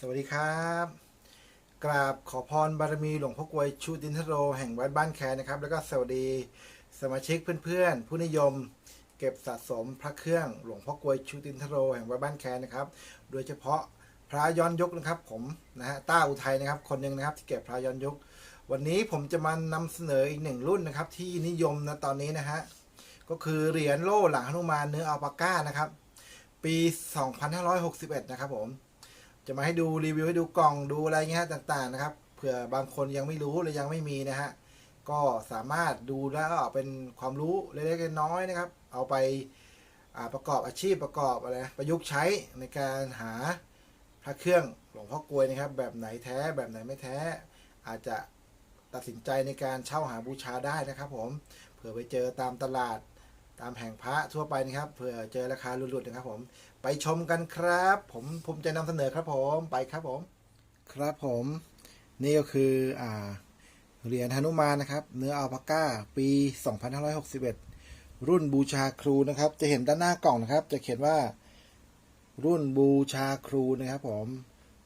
สวัสดีครับ กราบขอพรบารมีหลวงพ่อกวยชูตินทโร แห่งวัดบ้านแคนะครับ แล้วก็สวัสดีสมาชิกเพื่อนๆ ผู้นิยมเก็บสะสมพระเครื่องหลวงพ่อกวยชูตินทโร แห่งวัดบ้านแคนะครับ โดยเฉพาะพระย้อนยุคนะครับ ผมนะฮะต้าอุทัยนะครับ คนหนึ่งนะครับที่เก็บพระย้อนยุค วันนี้ผมจะมานำเสนออีกหนึ่งรุ่นนะครับ ที่นิยมนะตอนนี้นะฮะก็คือเหรียญโล่หลังหนุมานเนื้ออัลปาก้านะครับ ปี 2561 นะครับผม จะมาให้ดูรีวิวให้ดูกล่องดูอะไรเงี้ยต่างๆนะครับเผื่อบางคนยังไม่รู้หรือยังไม่มีนะฮะก็สามารถดูแล้วก็เป็นความรู้เล็กๆน้อยๆนะครับ เอาไปาประกอบอาชีพประกอบอะไรประยุกต์ใช้ในการหาพระเครื่องหลวงพ่อกลวยนะครับ แบบไหนแท้แบบไหนไม่แท้ อาจจะตัดสินใจในการเช่าหาบูชาได้นะครับ ผมเผื่อไปเจอตามตลาด ตามแผงพระทั่วไปนะครับเผื่อเจอราคาหลุดๆนะครับ ผม ไปชมกันครับ ผมภูมิใจนำเสนอครับ ผมไปครับผม ครับผม นี่ก็คืออ่าเหรียญหนุมานนะครับ เนื้ออัลปาก้า ปี 2561 รุ่นบูชาครูนะครับ จะเห็นด้านหน้ากล่องนะครับ จะเขียนว่า รุ่นบูชาครูนะครับ ผม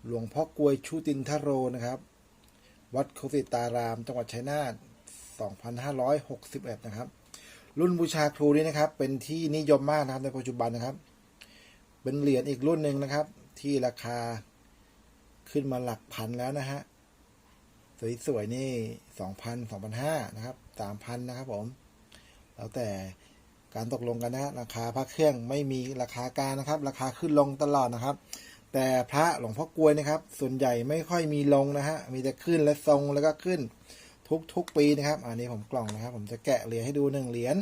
หลวงพ่อกลวยชูตินทโรนะครับ วัดโคสิตาราม จังหวัดชัยนาท 2561 นะครับ รุ่นบูชาครูนี้นะครับ เป็นที่นิยมมากนะครับในปัจจุบันนะครับ เป็นเหรียญอีกรุ่นหนึ่งนะครับ ที่ราคาขึ้นมาหลักพันแล้วนะฮะสวยๆนี่สองพันสองพันห้านะครับสามพันนะครับผม แล้วแต่การตกลงกันนะราคาพระเครื่องไม่มีราคากลางนะครับ ราคาขึ้นลงตลอดนะครับ แต่พระหลวงพ่อกลวยนะครับ ส่วนใหญ่ไม่ค่อยมีลงนะฮะมีแต่ขึ้นและทรงแล้วก็ขึ้น ทุกๆปีนะครับ อันนี้ผมกล่องนะครับ ผมจะแกะเหรียญให้ดูหนึ่งเหรียญ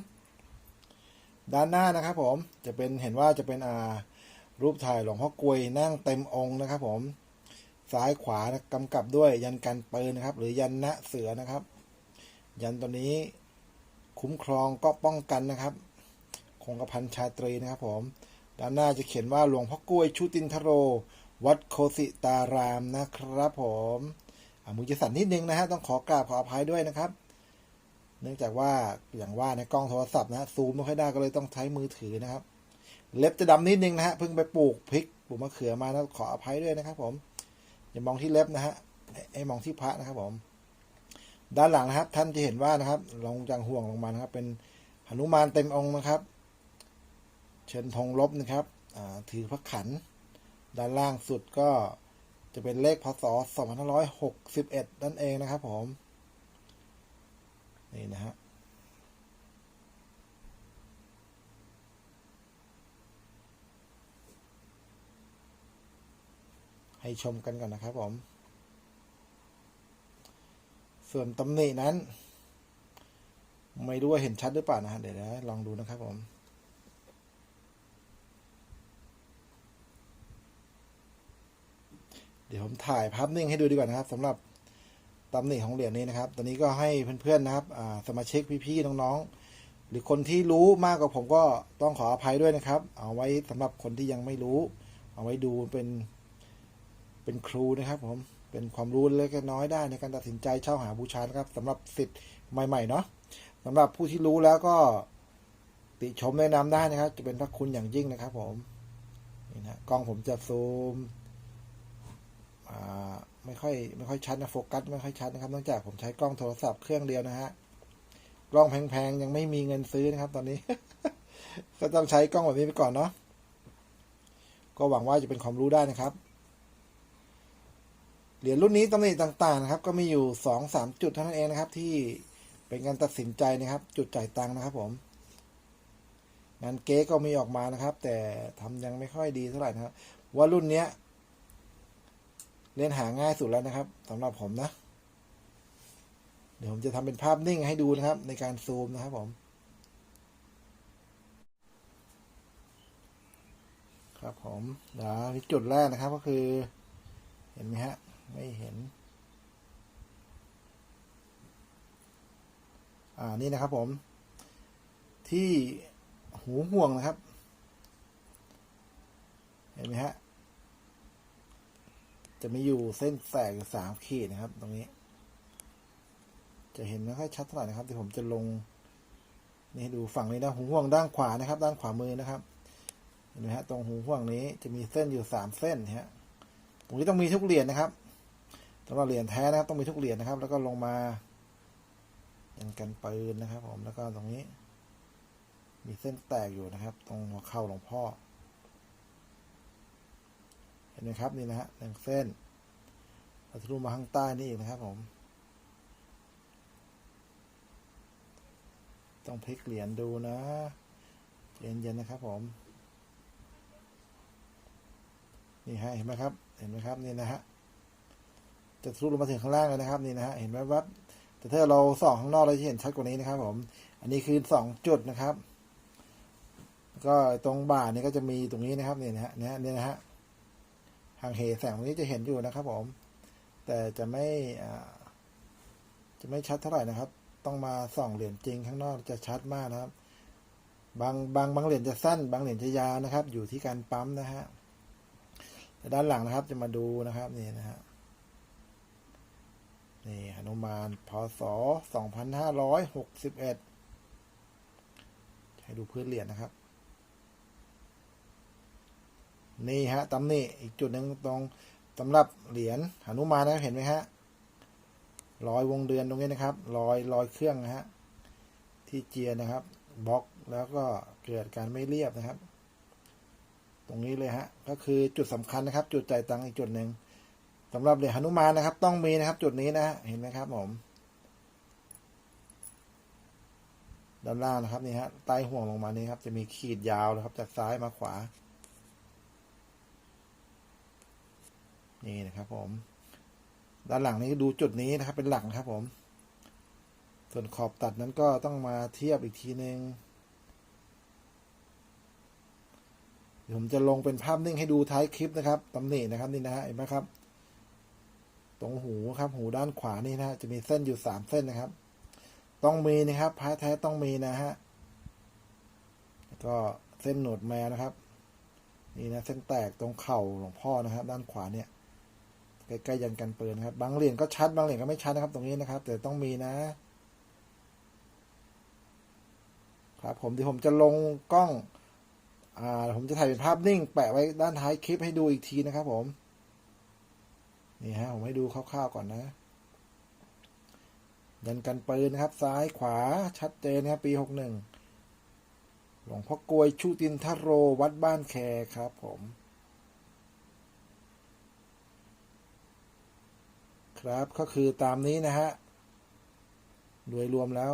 ด้านหน้านะครับ ผมจะเป็นเห็นว่าจะเป็นอ่ารูปถ่ายหลวงพ่อกลวยนั่งเต็มองค์นะครับ ผมซ้ายขวานะกำกับด้วยยันกันปืนนะครับ หรือยันณเสือนะครับ ยันตัวนี้คุ้มครองก็ป้องกันนะครับ คงกระพันชาตรีนะครับ ผม ด้านหน้าจะเขียนว่าหลวงพ่อกลวยชุตินทโร วัดโคสิตารามนะครับ ผมอ มือจะสั่นนิดนึงนะฮะต้องขอกราบขออภัยด้วยนะครับ เนื่องจากว่าอย่างว่าในกล้องโทรศัพท์นะซูมไม่ค่อยได้ก็เลยต้องใช้มือถือนะครับ เล็บจะดำนิดนึงนะฮะเพิ่งไปปลูกพริกปลูกมะเขือมานะขออภัยด้วยนะครับ ผมอย่ามองที่เล็บนะฮะให้มองที่พระนะครับ ผม ด้านหลังนะครับ ท่านจะเห็นว่านะครับลงจากห่วงลงมานะครับ เป็นหนุมานเต็มองค์นะครับ เชิญธงลบนะครับถือพระขัน ด้านล่างสุดก็ จะเป็นเลขพศ 2561 นั่นเองนะครับผม นี่นะฮะให้ชมกันก่อนนะครับผม ส่วนตำหนินั้น ไม่รู้ว่าเห็นชัดหรือเปล่านะฮะเดี๋ยวนะลองดูนะครับผม เดี๋ยวผมถ่ายภาพนิ่งให้ดูดีกว่านะครับสำหรับตำหนิของเหรียญนี้นะครับ ตอนนี้ก็ให้เพื่อนๆนะครับสมาชิกพี่ๆน้องๆ หรือคนที่รู้มากกว่าผมก็ต้องขออภัยด้วยนะครับ เอาไว้สำหรับคนที่ยังไม่รู้ เอาไว้ดูเป็นเป็นครูนะครับผมเป็นความรู้เล็กๆน้อยๆได้ในการตัดสินใจเช่าหาบูชานะครับสำหรับสิทธิ์ใหม่ๆเนาะสำหรับผู้ที่รู้แล้วก็ติชมแนะนำได้นะครับ จะเป็นพระคุณอย่างยิ่งนะครับผมนี่นะกล้องผมจะซูม ไม่ค่อยไม่ค่อยชัดนะโฟกัสไม่ค่อยชัดนะครับเนื่องจากผมใช้กล้องโทรศัพท์เครื่องเดียวนะฮะกล้องแพงๆยังไม่มีเงินซื้อนะครับ ตอนนี้ ก็ต้องใช้กล้องแบบนี้ไปก่อนเนาะก็หวังว่าจะเป็นความรู้ได้นะครับเหรียญรุ่นนี้ตำหนิต่างๆนะครับ ก็มีอยู่สองสามจุดเท่านั้นเองนะครับ ที่เป็นการตัดสินใจนะครับ จุดจ่ายตังค์นะครับ ผมงานเก๊ก็มีออกมานะครับ แต่ทำยังไม่ค่อยดีเท่าไหร่นะครับ ว่ารุ่นเนี้ย เล่นหาง่ายสุดแล้วนะครับสำหรับผมนะ เดี๋ยวผมจะทำเป็นภาพนิ่งให้ดูนะครับ ในการซูมนะครับผม ครับผมเดี๋ยวจุดแรกนะครับก็คือ เห็นไหมฮะ ไม่เห็น อ่านี่นะครับผม ที่หูห่วงนะครับ เห็นไหมฮะ จะมีอยู่เส้นแสกอยู่สามขีดนะครับ ตรงนี้ จะเห็นไม่ค่อยชัดเท่าไหร่นะครับที่ผมจะลง นี่ดูฝั่งนี้นะหูห่วงด้านขวานะครับ ด้านขวามือนะครับเห็นไหมฮะตรงหูห่วงนี้จะมีเส้นอยู่สามเส้นฮะตรงนี้ต้องมีทุกเหรียญนะครับสำหรับเหรียญแท้นะครับ ต้องมีทุกเหรียญนะครับ แล้วก็ลงมายันกันปืนนะครับ ผมแล้วก็ตรงนี้ มีเส้นแตกอยู่นะครับ ตรงหัวเข่าหลวงพ่อ ห็นไหมครับนี่นะฮะหนึ่งเส้นเราทะลุมาข้างใต้นี่อีกนะครับผม ต้องพลิกเหรียญดูนะเย็นๆนะครับผม นี่ฮะเห็นไหมครับ เห็นไหมครับนี่นะฮะจะทะลุลงมาถึงข้างล่างเลยนะครับนี่นะฮะเห็นไหมวับแต่ถ้าเราส่องข้างนอกเราจะเห็นชัดกว่านี้นะครับผม อันนี้คือสองจุดนะครับ ก็ตรงบ่านี่ก็จะมีตรงนี้นะครับนี่นะฮะเนี่ยนี่นะฮะ ห่างเหแสงตรงนี้จะเห็นอยู่นะครับผม แต่จะไม่จะไม่ชัดเท่าไหร่นะครับ ต้องมาส่องเหรียญจริงข้างนอกจะชัดมากนะครับ บางบางบางเหรียญจะสั้น บางเหรียญจะยาวนะครับ อยู่ที่การปั๊มนะฮะด้านหลังนะครับจะมาดูนะครับนี่นะฮะนี่หนุมานพศสองพันห้าร้อยหกสิบเอ็ดให้ดูพื้นเหรียญนะครับ นี่ฮะตำหนี่อีกจุดหนึ่งตรงสำหรับเหรียญหนุมานนะเห็นไหมฮะรอยวงเดือนตรงนี้นะครับรอยรอยเครื่องนะฮะที่เจียนะครับบล็อกแล้วก็เกิดการไม่เรียบนะครับ ตรงนี้เลยฮะก็คือจุดสำคัญนะครับ จุดจ่ายตังค์อีกจุดหนึ่งสำหรับเหรียญหนุมานนะครับ ต้องมีนะครับ จุดนี้นะฮะเห็นไหมครับผมด้านล่างนะครับนี่ฮะใต้ห่วงลงมานี่ครับ จะมีขีดยาวนะครับ จากซ้ายมาขวา นี่นะครับผม ด้านหลังนี้ดูจุดนี้นะครับ เป็นหลักนะครับผม ส่วนขอบตัดนั้นก็ต้องมาเทียบอีกทีหนึงเดี๋ยวผมจะลงเป็นภาพนิ่งให้ดูท้ายคลิปนะครับตำหนินะครับนี่นะฮะเห็นไหมครับ ตรงหูครับหูด้านขวานี่นะฮะจะมีเส้นอยู่สามเส้นนะครับ ต้องมีนะครับพระแท้ต้องมีนะฮะก็เส้นหนวดแมวนะครับ นี่นะเส้นแตกตรงเข่าหลวงพ่อนะครับ ด้านขวาเนี่ย ใกล้ๆยันกันปืนนะครับ บางเหรียญก็ชัด บางเหรียญก็ไม่ชัดนะครับ ตรงนี้นะครับ แต่ต้องมีนะ ครับ ผมที่ผมจะลงกล้อง อ่า ผมจะถ่ายเป็นภาพนิ่ง แปะไว้ด้านท้ายคลิปให้ดูอีกทีนะครับ ผม นี่ฮะ ผมให้ดูคร่าวๆก่อนนะ ยันกันปืนนะครับ ซ้ายขวาชัดเจนนะครับ ปีหกหนึ่งหลวงพ่อกลวยชูตินทโรวัดบ้านแคครับผม ครับก็คือตามนี้นะฮะโดยรวมแล้ว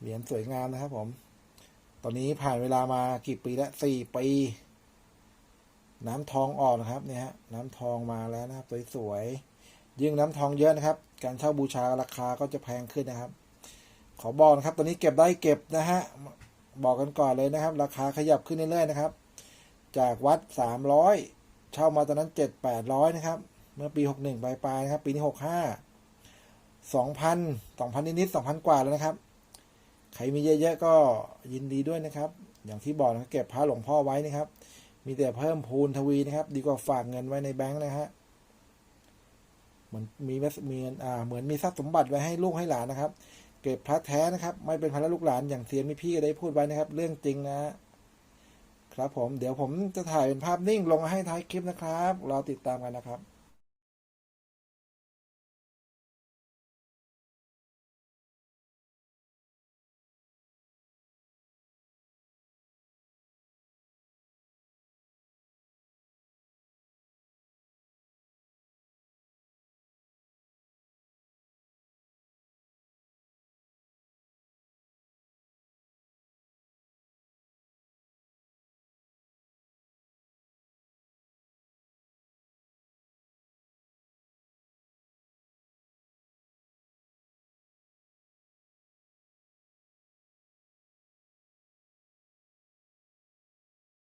เหรียญสวยงามนะครับผม ตอนนี้ผ่านเวลามากี่ปีแล้วสี่ปี น้ำทองออกนะครับเนี่ยฮะน้ำทองมาแล้วนะครับสวยๆยิ่งน้ำทองเยอะนะครับ การเช่าบูชาราคาก็จะแพงขึ้นนะครับ ขอบอกนะครับ ตอนนี้เก็บได้เก็บนะฮะบอกกันก่อนเลยนะครับ ราคาขยับขึ้นเรื่อยๆนะครับ จากวัดสามร้อยเช่ามาตอนนั้นเจ็ดแปดร้อยนะครับ เมื่อปีหกหนึ่งปลายปลายนะครับ ปีนี้หกห้าสองพันสองพันนิดๆสองพันกว่าแล้วนะครับ ใครมีเยอะๆก็ยินดีด้วยนะครับ อย่างที่บอกนะเก็บพระหลวงพ่อไว้นะครับ มีแต่เพิ่มพูนทวีนะครับ ดีกว่าฝากเงินไว้ในแบงค์นะฮะเหมือนมีมีอ่าเหมือนมีทรัพย์สมบัติไว้ให้ลูกให้หลานนะครับ เก็บพระแท้นะครับ ไม่เป็นภาระลูกหลานอย่างเซียนมีพี่ก็ได้พูดไว้นะครับ เรื่องจริงนะฮะครับผมเดี๋ยวผมจะถ่ายเป็นภาพนิ่งลงให้ท้ายคลิปนะครับรอติดตามกันนะครับ